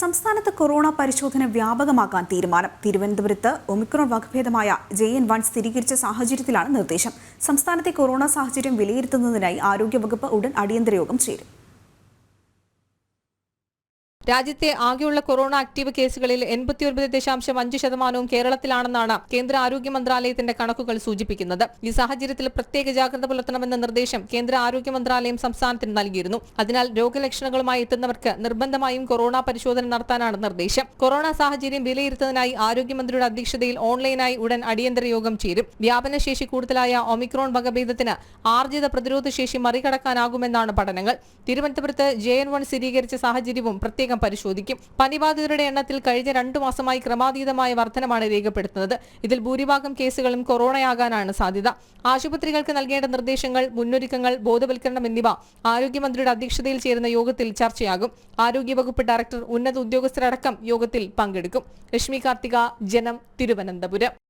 സംസ്ഥാനത്ത് കൊറോണ പരിശോധന വ്യാപകമാക്കാൻ തീരുമാനം. തിരുവനന്തപുരത്ത് ഒമിക്രോൺ വകഭേദമായ ജെ എൻ വൺ സ്ഥിരീകരിച്ച സാഹചര്യത്തിലാണ് നിർദ്ദേശം. സംസ്ഥാനത്തെ കൊറോണ സാഹചര്യം വിലയിരുത്തുന്നതിനായി ആരോഗ്യവകുപ്പ് ഉടൻ അടിയന്തര യോഗം ചേരും. രാജ്യത്തെ ആകെയുള്ള കൊറോണ ആക്ടീവ് കേസുകളിൽ എൺപത്തിയൊൻപത് ദശാംശം അഞ്ച് ശതമാനവും കേരളത്തിലാണെന്നാണ് കേന്ദ്ര ആരോഗ്യ മന്ത്രാലയത്തിന്റെ കണക്കുകൾ സൂചിപ്പിക്കുന്നത്. ഈ സാഹചര്യത്തിൽ പ്രത്യേക ജാഗ്രത പുലർത്തണമെന്ന നിർദ്ദേശം കേന്ദ്ര ആരോഗ്യ മന്ത്രാലയം സംസ്ഥാനത്തിന് നൽകിയിരുന്നു. അതിനാൽ രോഗലക്ഷണങ്ങളുമായി എത്തുന്നവർക്ക് നിർബന്ധമായും കൊറോണ പരിശോധന നടത്താനാണ് നിർദ്ദേശം. കൊറോണ സാഹചര്യം വിലയിരുത്തുന്നതിനായി ആരോഗ്യമന്ത്രിയുടെ അധ്യക്ഷതയിൽ ഓൺലൈനായി ഉടൻ അടിയന്തര യോഗം ചേരും. വ്യാപനശേഷി കൂടുതലായ ഒമിക്രോൺ വകഭേദത്തിന് ആർജിത പ്രതിരോധ ശേഷി മറികടക്കാനാകുമെന്നാണ് പഠനങ്ങൾ. തിരുവനന്തപുരത്ത് ജെ എൻ വൺ സ്ഥിരീകരിച്ച സാഹചര്യവും പ്രത്യേകം പരിശോധിക്കും. പനിബാധിതരുടെ എണ്ണത്തിൽ കഴിഞ്ഞ രണ്ടു മാസമായി ക്രമാതീതമായ വർധനമാണ് രേഖപ്പെടുത്തുന്നത്. ഇതിൽ ഭൂരിഭാഗം കേസുകളും കൊറോണയാകാനാണ് സാധ്യത. ആശുപത്രികൾക്ക് നൽകേണ്ട നിർദ്ദേശങ്ങൾ മുന്നൊരുക്കങ്ങൾ ബോധവൽക്കരണം എന്നിവ ആരോഗ്യമന്ത്രിയുടെ അധ്യക്ഷതയിൽ ചേരുന്ന യോഗത്തിൽ ചർച്ചയാകും. ആരോഗ്യവകുപ്പ് ഡയറക്ടർ ഉന്നത ഉദ്യോഗസ്ഥരടക്കം യോഗത്തിൽ പങ്കെടുക്കും. ലക്ഷ്മി കാർത്തിക ജനം തിരുവനന്തപുരം.